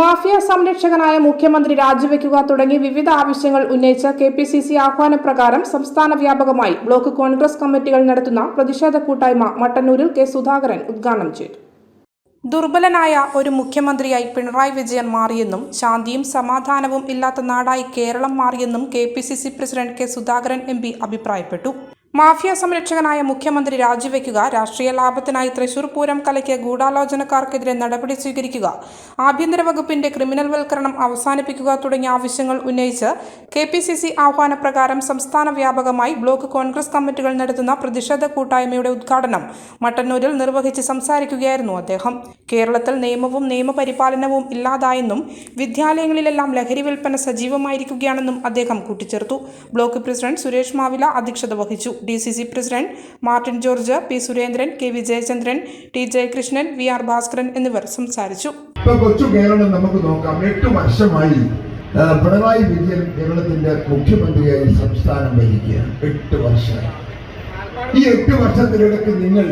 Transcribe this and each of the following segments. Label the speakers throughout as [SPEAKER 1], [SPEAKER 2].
[SPEAKER 1] Mafia സംരക്ഷകനായ മുഖ്യമന്ത്രി രാജിവെക്കുക തുടങ്ങി വിവിധ ആവശ്യങ്ങൾ ഉന്നയിച്ച കെ പി സി സി ആഹ്വാനപ്രകാരം സംസ്ഥാന വ്യാപകമായി ബ്ലോക്ക് കോൺഗ്രസ് കമ്മിറ്റികൾ നടത്തുന്ന പ്രതിഷേധ കൂട്ടായ്മ മട്ടന്നൂരിൽ കെ സുധാകരൻ ഉദ്ഘാടനം ചെയ്തു. ദുർബലനായ ഒരു മുഖ്യമന്ത്രിയായി പിണറായി വിജയൻ മാറിയെന്നും ശാന്തിയും സമാധാനവും ഇല്ലാത്ത നാടായി കേരളം മാറിയെന്നും K P C C president K Sudhakaran M P അഭിപ്രായപ്പെട്ടു. മാഫിയ സംരക്ഷകനായ മുഖ്യമന്ത്രി രാജിവെക്കുക രാഷ്ട്രീയ ലാഭത്തിനായി തൃശൂർ പൂരം കലയ്ക്ക് ഗൂഢാലോചനക്കാർക്കെതിരെ നടപടി സ്വീകരിക്കുക ആഭ്യന്തര വകുപ്പിന്റെ ക്രിമിനൽ വൽക്കരണം അവസാനിപ്പിക്കുക തുടങ്ങിയ ആവശ്യങ്ങൾ ഉന്നയിച്ച് കെ പി സി സി ആഹ്വാനപ്രകാരം സംസ്ഥാന വ്യാപകമായി ബ്ലോക്ക് കോൺഗ്രസ് കമ്മിറ്റികൾ നടത്തുന്ന പ്രതിഷേധ കൂട്ടായ്മയുടെ ഉദ്ഘാടനം മട്ടന്നൂരിൽ നിർവഹിച്ച് സംസാരിക്കുകയായിരുന്നു അദ്ദേഹം. കേരളത്തിൽ നിയമവും നിയമപരിപാലനവും ഇല്ലാതായെന്നും വിദ്യാലയങ്ങളിലെല്ലാം ലഹരി വിൽപ്പന സജീവമായിരിക്കുകയാണെന്നും അദ്ദേഹം കൂട്ടിച്ചേർത്തു. ബ്ലോക്ക് പ്രസിഡന്റ് സുരേഷ് മാവില അധ്യക്ഷത വഹിച്ചു. D C C president Martin George P Surendran K Vijayachandran T Jayakrishnan V R Bhaskaran എന്നിവർ സംസാരിച്ചു.
[SPEAKER 2] കേരളം നമുക്ക് നോക്കാം. എട്ട് വർഷമായി പിണറായി വിജയൻ കേരളത്തിന്റെ മുഖ്യമന്ത്രിയായി സംസ്ഥാനം ഭരിക്കുകയാണ്. എട്ട് വർഷം. ഈ എട്ട് വർഷത്തിനിടയ്ക്ക് നിങ്ങൾ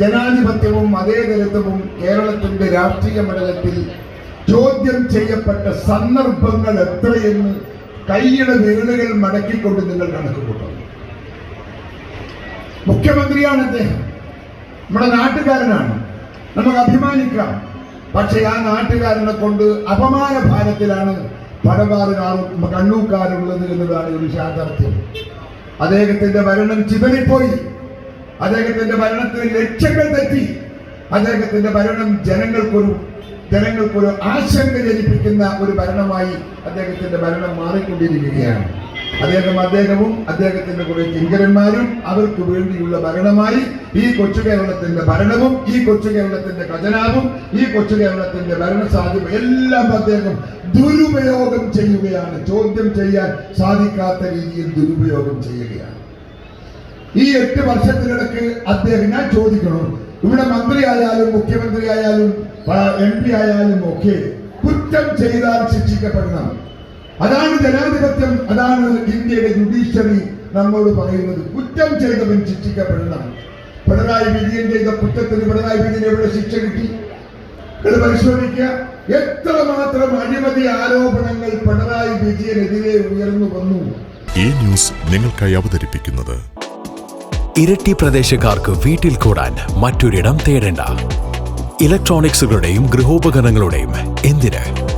[SPEAKER 2] ജനാധിപത്യവും മതേതരത്വവും കേരളത്തിന്റെ രാഷ്ട്രീയ മണ്ഡലത്തിൽ ചോദ്യം ചെയ്യപ്പെട്ട സന്ദർഭങ്ങൾ എത്രയെന്ന് കൈയുടെ വിരലുകൾ മടക്കിക്കൊണ്ട് നിങ്ങൾ കണക്ക് കൂട്ടണം. മുഖ്യമന്ത്രിയാണ് അദ്ദേഹം നമ്മുടെ നാട്ടുകാരനാണ്. നമുക്ക് അഭിമാനിക്കാം. പക്ഷെ ആ നാട്ടുകാരനെ കൊണ്ട് അപമാന ഭാരത്തിലാണ് പടവാറുകാരും കണ്ണൂക്കാരുള്ളത് എന്നതാണ് ഒരു യാഥാർത്ഥ്യം. അദ്ദേഹത്തിന്റെ ഭരണം ചിതറിപ്പോയി. അദ്ദേഹത്തിന്റെ ഭരണത്തിന് ലക്ഷ്യങ്ങൾ തെറ്റി. അദ്ദേഹത്തിന്റെ ഭരണം ജനങ്ങൾക്കൊരു ജനങ്ങൾക്കൊരു ആശങ്ക ജനിപ്പിക്കുന്ന ഒരു ഭരണമായി അദ്ദേഹത്തിന്റെ ഭരണം മാറിക്കൊണ്ടിരിക്കുകയാണ്. അദ്ദേഹം അദ്ദേഹവും അദ്ദേഹത്തിന്റെ കുറെ കിങ്കരന്മാരും അവർക്ക് വേണ്ടിയുള്ള ഭരണമായി ഈ കൊച്ചു കേരളത്തിന്റെ ഭരണവും ഈ കൊച്ചു കേരളത്തിന്റെ ഖജനാവും ഈ കൊച്ചു കേരളത്തിന്റെ ഭരണസാധ്യത എല്ലാം അദ്ദേഹം ദുരുപയോഗം ചെയ്യുകയാണ്. ചോദ്യം ചെയ്യാൻ സാധിക്കാത്ത രീതിയിൽ ദുരുപയോഗം ചെയ്യുകയാണ്. ഈ എട്ട് വർഷത്തിനിടക്ക് അദ്ദേഹം ഞാൻ ചോദിക്കണം ഇവിടെ മന്ത്രി ആയാലും മുഖ്യമന്ത്രി ആയാലും എം പി ആയാലും ഒക്കെ കുറ്റം ചെയ്താൽ ശിക്ഷിക്കപ്പെടണം. അതാണ് ജനാധിപത്യം അതാണ് ഇന്ത്യയുടെ ജുഡീഷ്യറി നമ്മോട് പറയുന്നത്. കുറ്റം ചെയ്തവൻ ശിക്ഷിക്കപ്പെടുന്നതാണ് പിണറായി വിജയൻ ചെയ്ത കുറ്റത്തിന് പിണറായി വിജയൻ എവിടെ ശിക്ഷ കിട്ടി? നിങ്ങൾ പരിശോധിക്കുക. എത്രമാത്രം അഴിമതി ആരോപണങ്ങൾ പിണറായി വിജയനെതിരെ ഉയർന്നു വന്നു?
[SPEAKER 3] ഈ ന്യൂസ് നിങ്ങൾക്കായി അവതരിപ്പിക്കുന്നത്
[SPEAKER 4] ഇരട്ടി പ്രദേശക്കാർക്ക് വീട്ടിൽ കൂടാൻ മറ്റൊരിടം തേടേണ്ട. ഇലക്ട്രോണിക്സുകളുടെയും ഗൃഹോപകരണങ്ങളുടെയും എന്തിന്?